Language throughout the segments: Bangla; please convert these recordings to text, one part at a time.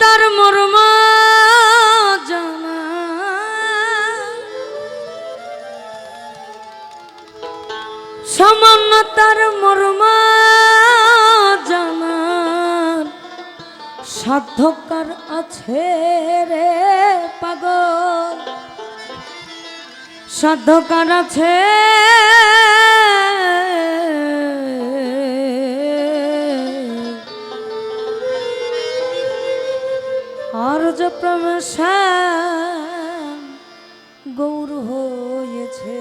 তার মর্ম জানা সামান্য তার মর্ম জানার সাধ্যকার আছে রে পাগল। সাধ্যকার আছে গৌর হয়েছে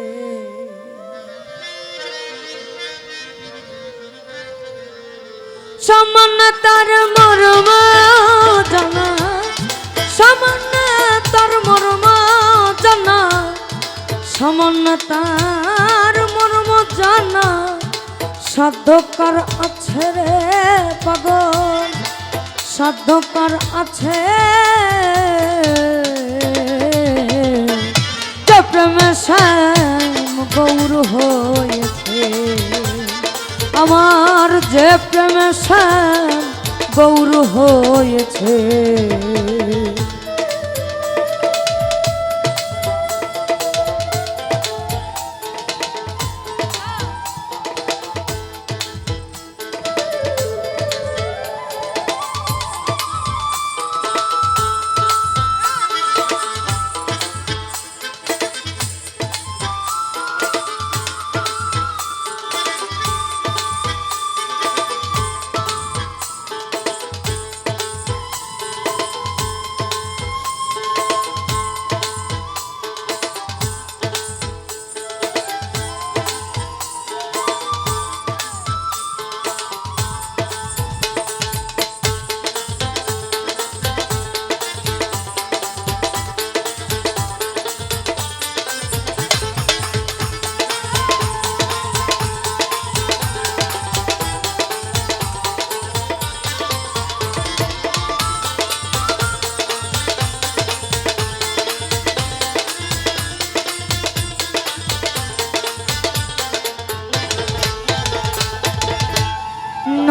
সামান্য তার মরম জানা, সামান্য তার মরম জানা, সামান্য তার মরম জানা সাধ্যকার আছে রে পাগল সাধ্যকার আছে। যে প্রেমে শ্যাম গৌর হয়েছে। আমার যে প্রেমে শ্যাম গৌর হয়েছে।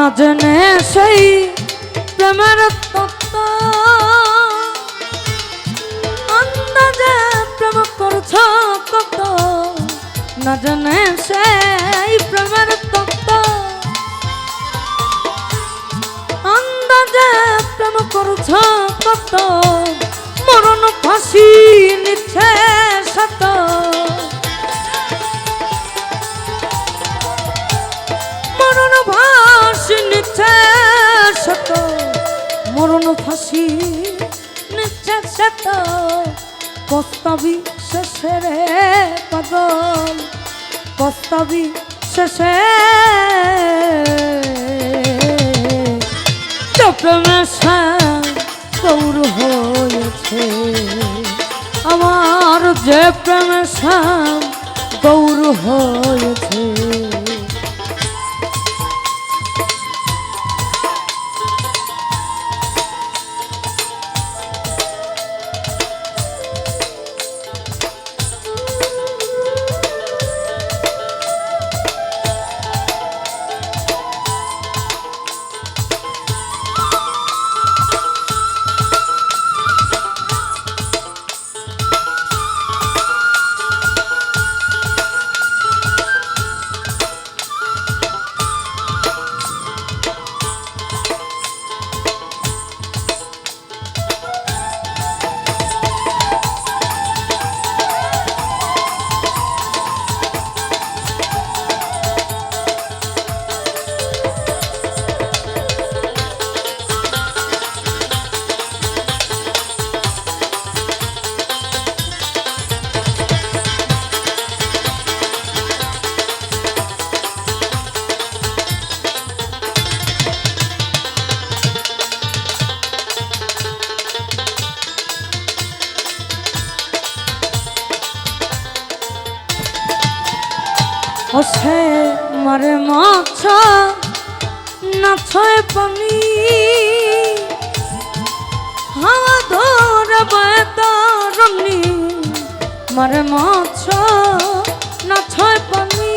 না জেনে সেই প্রেমের তত্ত্ব। আন্দাজে প্রেম করছ কত? না জেনে সেই প্রেমের তত্ত্ব। আন্দাজে প্রেম করছ কত? মরণ ফাঁসি নিচ্ছে সত ফাঁসি নিচ্ছে শত কস্তাবি শেষে রে পাগল কস্তাবি শেষে চপ্রমে গৌর হয়েছে। আমার যে প্রেমে শ্যাম গৌর হয়েছে। অসে মারে মাছ নাছয় পানি। হাওয়া ধরে বেতারনি মারে মাছ নাছয় পানি।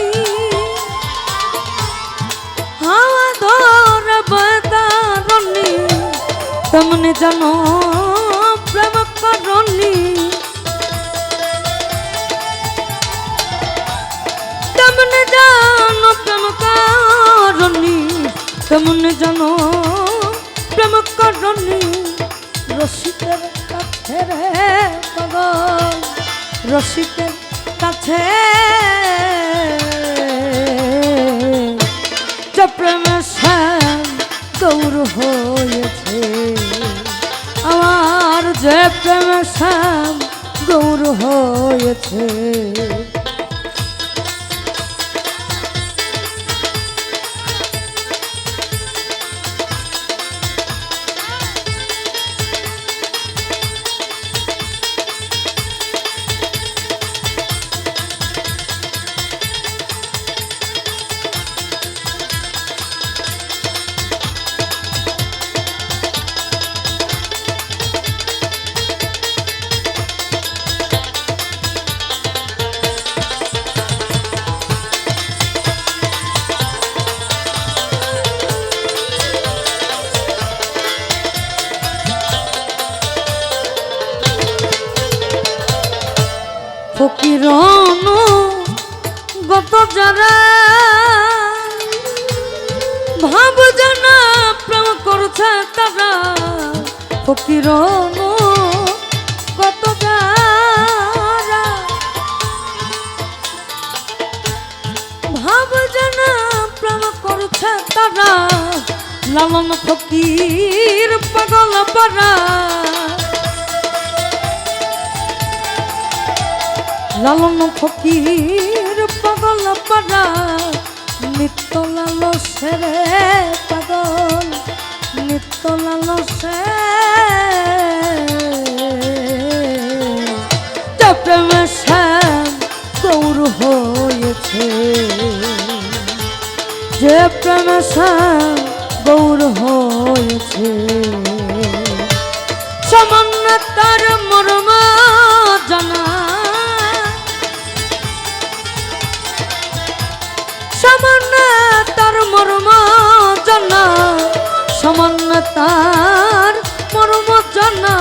হাওয়া ধরে বেতারনি তেমনি জানো জানো? প্রেম করণী রসিকের কাছে রে পাগল, রসিকের কাছে। প্রেমে শ্যাম হয়েছে, আমার যে প্রেমে শ্যাম গৌর হয়েছে। ফকিরন গত যারা। ভাব জানা প্রেম করছে তারা। করছে তারা। লালন ফকির পাগল পারা লালন ফকির পাগল পাড়া, নিত্য লাল সেরে পাগল, নিত্য লাল সে প্রেমে হয়েছে, যে প্রেমে গৌর হয়েছে। সামান্য তার মর্ম জানা সামান্য তার মর্ম জানা সামান্য তার মর্ম জানা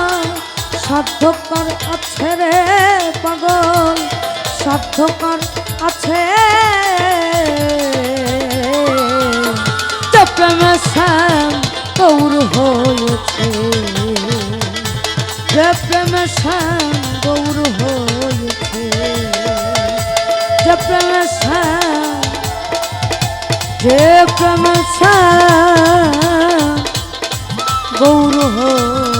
আছে রে পাগল, সাধ্যকর আছে। প্রেমে হয়েছে, যে শ্যাম হয়েছে, যে শ্যাম যে প্রেমে গৌর হয়েছে